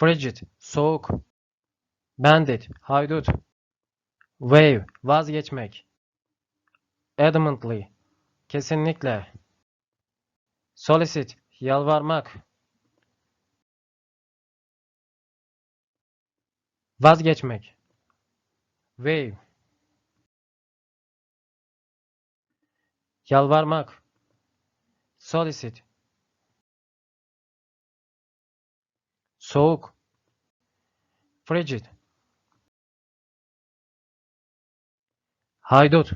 Frigid, soğuk. Bandit, haydut. Wave, vazgeçmek. Adamantly, kesinlikle. Solicit, yalvarmak. Vazgeçmek. Wave. Yalvarmak. Solicit. Soğuk. Frigid. Haydut.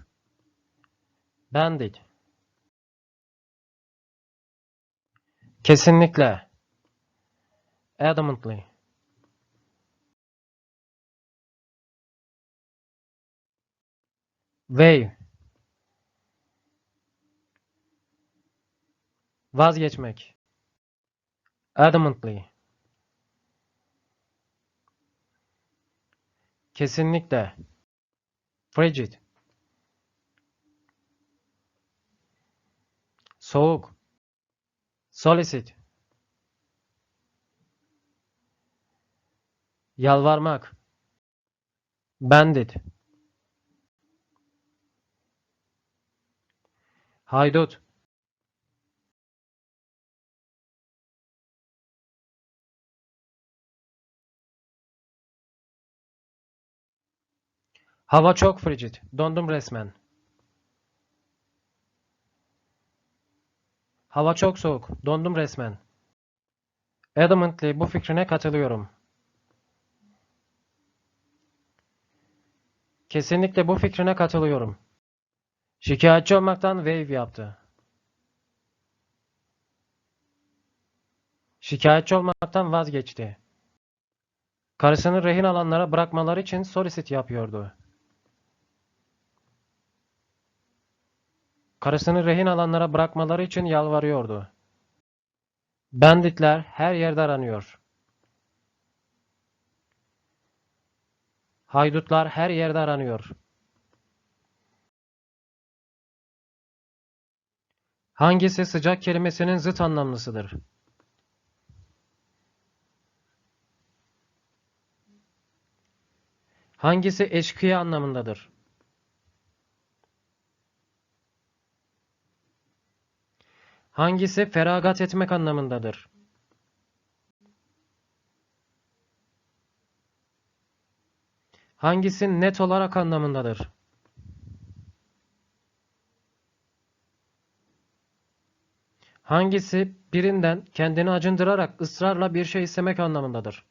Bandit. Kesinlikle. Adamantly. Wave. Vazgeçmek. Adamantly. Kesinlikle. Frigid. Soğuk. Solicit. Yalvarmak. Bandit. Haydut. Hava çok frigid. Dondum resmen. Hava çok soğuk. Dondum resmen. Adamantly bu fikrine katılıyorum. Kesinlikle bu fikrine katılıyorum. Şikayetçi olmaktan wave yaptı. Şikayetçi olmaktan vazgeçti. Karısını rehin alanlara bırakmaları için solicit yapıyordu. Karısını rehin alanlara bırakmaları için yalvarıyordu. Banditler her yerde aranıyor. Haydutlar her yerde aranıyor. Hangisi sıcak kelimesinin zıt anlamlısıdır? Hangisi eşkıya anlamındadır? Hangisi feragat etmek anlamındadır? Hangisi net olarak anlamındadır? Hangisi birinden kendini acındırarak ısrarla bir şey istemek anlamındadır?